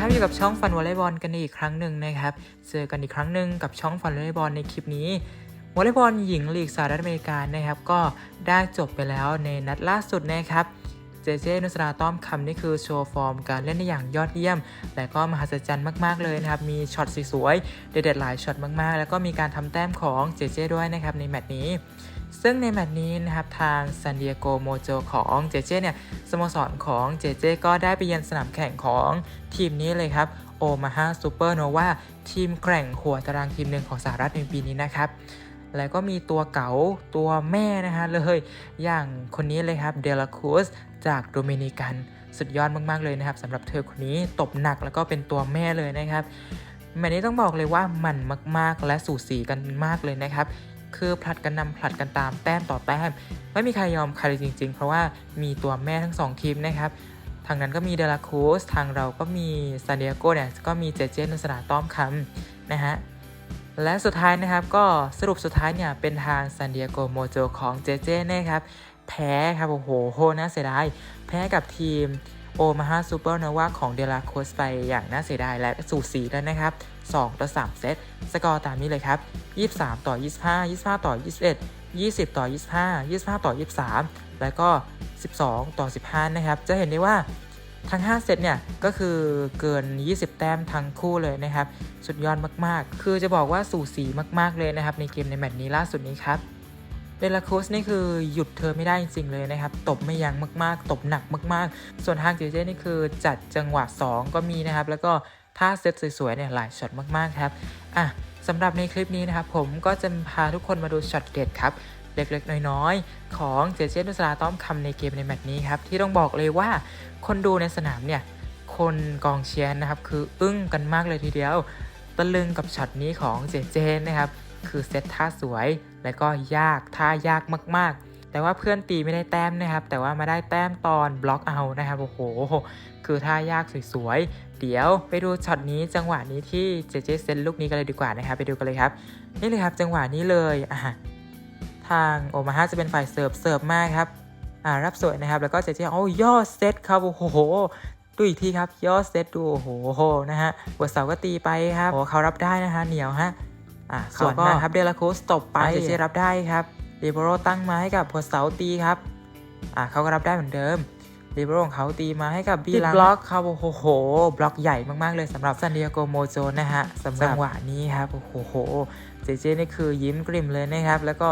ครับอยู่กับช่องฟันวอลเลย์บอลกันอีกครั้งหนึ่งนะครับ เจอกันอีกครั้งหนึ่งกับช่องฟันวอลเลย์บอลในคลิปนี้วอลเลย์บอลหญิงลีกสหรัฐอเมริกานะครับก็ได้จบไปแล้วในนัดล่าสุดนะครับเจเจนุสราต้อมคำนี่คือโชว์ฟอร์มการเล่นได้อย่างยอดเยี่ยม และก็มหัศจรรย์มากๆเลยนะครับ มีช็อตสวยๆเด็ดๆหลายช็อตมากๆ แล้วก็มีการทำแต้มของเจเจด้วยนะครับในแมตช์นี้ ซึ่งในแมตช์นี้นะครับทางซานดิเอโกโมโจของเจเจเนี่ยสโมสรของเจเจก็ได้ไปเยือนสนามแข่งของทีมนี้เลยครับโอมาฮาซูเปอร์โนวาทีมแกร่งหัวตารางทีมหนึ่งของสหรัฐในปีนี้นะครับแล้วก็มีตัวเก๋าตัวแม่นะฮะเลยอย่างคนนี้เลยครับเดลาคูสจากโดมินิกันสุดยอดมาก ๆ เลยนะครับสำหรับเธอคนนี้ตบหนักแล้วก็เป็นตัวแม่เลยนะครับแมตช์นี้ต้องบอกเลยว่ามันมาก ๆ และสูสีกันมากเลยนะครับ คือผลัดกันนำผลัดกันตามแต้มต่อแต้ม ไม่มีใครยอมใครจริง ๆ เพราะว่ามีตัวแม่ทั้งสองทีมนะครับทางนั้นก็มีเดลาคูสทางเราก็มีซานดิเอโกเนี่ยก็มีเจเจนุสนาต้อมคำนะฮะและสุดท้ายนะครับก็สรุปสุดท้ายเนี่ยเป็นทางซานดิเอโกโมโจของเจเจนะครับแพ้ครับ โอ้โหโหน่าเสียดาย แพ้กับทีมโอมาฮาซูเปอร์โนวาของเดลาโคสไปอย่างน่าเสียดายและสูสีแล้วนะครับ 2 ต่อ 3 เซต สกอร์ตามนี้เลยครับ 23 ต่อ 25 25 ต่อ 21 20 ต่อ 25 25 ต่อ 23 แล้วก็ 12 ต่อ 15 นะครับ จะเห็นได้ว่าทั้ง 5 เซตเนี่ย ก็คือเกิน 20 แต้มทั้งคู่เลยนะครับ สุดยอดมาก ๆ คือจะบอกว่าสูสีมาก ๆ เลยนะครับ ในเกมในแมตช์นี้ล่าสุดนี้ครับเดลาโคสนี่คือหยุดเธอไม่ได้จริงๆเลยนะครับ ตบไม่ยั้งมากๆ ตบหนักมาก ๆ ส่วนทางเจเจนี่คือจัดจังหวะ 2 ก็มีนะครับ แล้วก็ ท่าเซตสวยๆเนี่ยหลายช็อตมากๆครับอะสำหรับในคลิปนี้นะครับผมก็จะพาทุกคนมาดูช็อตเด็ดครับเล็กๆ น้อยๆ ของเจเจนุสราต้อมคำในเกมในแมตช์นี้ครับ ที่ต้องบอกเลยว่าคนดูในสนามเนี่ย คนกองเชียร์นะครับ คืออึ้งกันมากเลยทีเดียว ตะลึงกับช็อตนี้ของเจเจนะครับ คือเซตท่าสวย และก็ยากท่ายากมากๆ แต่ว่าเพื่อนตีไม่ได้แต้มนะครับ แต่ว่ามาได้แต้มตอนบล็อกเอานะครับโอ้โห คือท่ายากสวยๆ เดี๋ยวไปดูช็อตนี้จังหวะนี้ที่เจเจเซนลูกนี้กันเลยดีกว่านะครับไปดูกันเลยครับ นี่เลยครับจังหวะนี้เลยอะทางโอมาฮาจะเป็นฝ่ายเสิร์ฟเสิร์ฟมากครับอ่ารับสวยนะครับ แล้วก็เจเจโอ้ย่อเซตครับโอ้โหดูอีกทีครับย่อเซตดูโอ้โหนะฮะหัวเสาก็ตีไปครับโอ้เขารับได้นะฮะเหนียวฮะอะส่วนนะครับเดลาโคสตบไปเจเจรับได้ครับ เดโบโรตั้งมาให้กับหัวเสาตีครับอะเขาก็รับได้เหมือนเดิมเดโบโรของเขาตีมาให้กับบีลังบล็อกครับโอ้โห บล็อกใหญ่มากๆเลยสำหรับซันดิเอโกโมโจนะฮะสำหรับจังหวะนี้ครับโอ้โหเจเจนี่คือยิ้มกริมเลยนะครับ แล้วก็